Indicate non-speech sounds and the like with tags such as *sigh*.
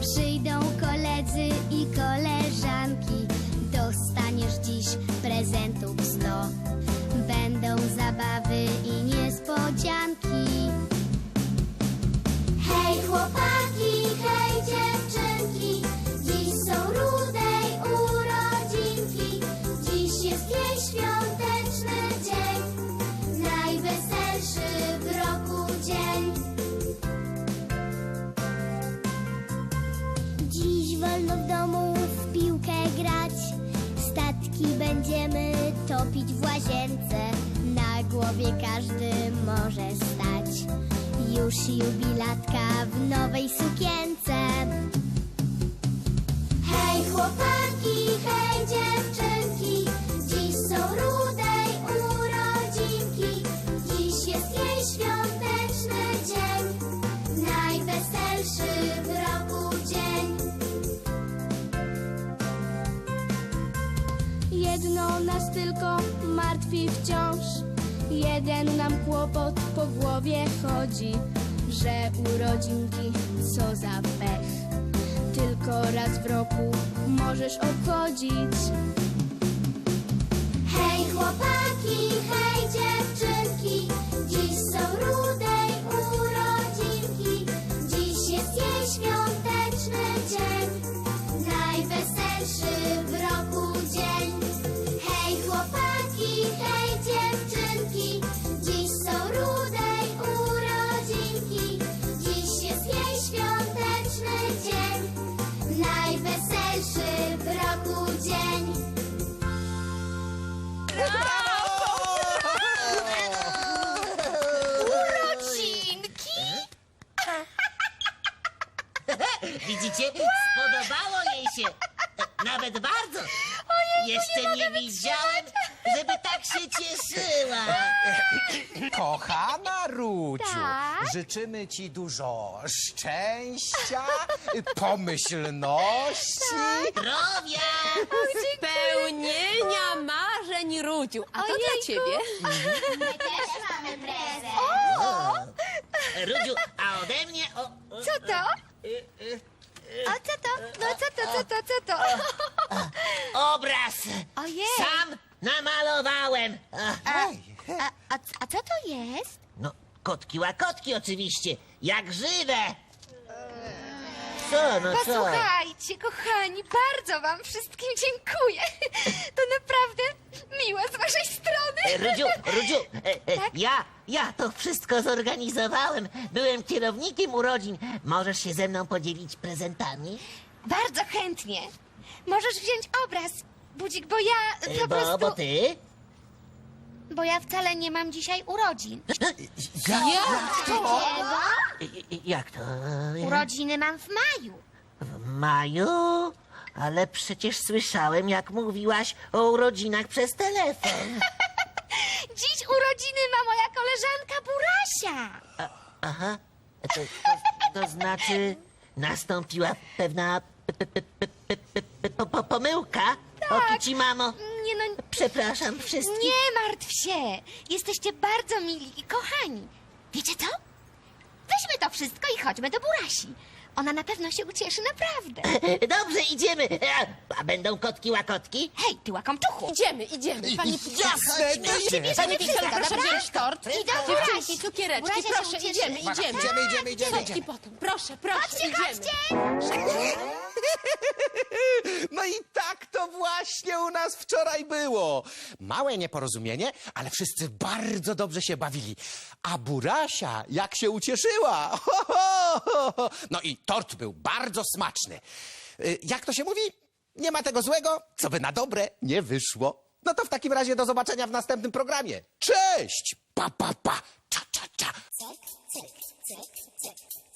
Przyjdą koledzy i koleżanki. Dostaniesz dziś prezentów sto. Będą zabawy będziemy topić w łazience. Na głowie każdy może stać. Już jubilatka w nowej sukience. Hej chłopaki, hej dziewczynki, dziś są rudej urodzinki. Dziś jest jej świąteczny Jedno nas tylko martwi wciąż. Jeden nam kłopot po głowie chodzi, że urodzinki co za pech. Tylko raz w roku możesz obchodzić. Hej chłopaki, hej dziewczynki, Widzicie? Spodobało jej się. Nawet bardzo. Jeszcze nie, widziałem, żeby tak się cieszyła. Kochana Ruciu, Tak? życzymy ci dużo szczęścia, pomyślności. Zdrowia! Spełnienia marzeń, Rudziu. A to dla ciebie. My też mamy prezent. Rudziu, a ode mnie... O, o, Co to? O, co to? No, co to, co to, co to? obraz! Ojej. Sam namalowałem. Ach, A, a, a co to jest? No, kotki łakotki oczywiście, jak żywe. Co, no co? Posłuchajcie, kochani, bardzo wam wszystkim dziękuję. To naprawdę miłe z waszej strony. E, Rudziu, Rudziu, e, e, Tak? ja, ja to wszystko zorganizowałem. Byłem kierownikiem urodzin. Możesz się ze mną podzielić prezentami? Bardzo chętnie. Możesz wziąć obraz, Budzik, bo ja E, po bo, prostu... bo ty? Bo ja wcale nie mam dzisiaj urodzin. I- i- Jak to? Urodziny mam w maju. W maju? Ale przecież słyszałem, jak mówiłaś o urodzinach przez telefon. *laughs* Dziś urodziny ma moja koleżanka Burasia. Aha. To, to, to znaczy, nastąpiła pewna p- p- p- p- p- p- p- po- po- pomyłka? O ci mamo. Nie no, Przepraszam wszystkich. nie martw się. Jesteście bardzo mili i kochani. Wiecie co? Weźmy to wszystko i chodźmy do Burasi. Ona na pewno się ucieszy naprawdę. *laughs* Dobrze, idziemy. A będą kotki łakotki? Hej, ty łakomtuchu. Idziemy, idziemy. Pani Jasne, idziemy. Pani Wiktoria, proszę wziąć tort. I do Burasi. cukiereczki, się proszę, ucieszy. idziemy, idziemy. Idziemy, idziemy, idziemy, idziemy. potem, proszę, proszę, Chodźcie, idziemy. chodźcie. *laughs* *laughs* No i tak to właśnie u nas wczoraj było. Małe nieporozumienie, ale wszyscy bardzo dobrze się bawili. A Burasia jak się ucieszyła. Ho, ho, ho. No i tort był bardzo smaczny. Y, Jak to się mówi? Nie ma tego złego, co by na dobre nie wyszło. No to w takim razie do zobaczenia w następnym programie. Cześć! Pa, pa, pa! Cza, cza, cza. Cyk, cyk, cyk, cyk.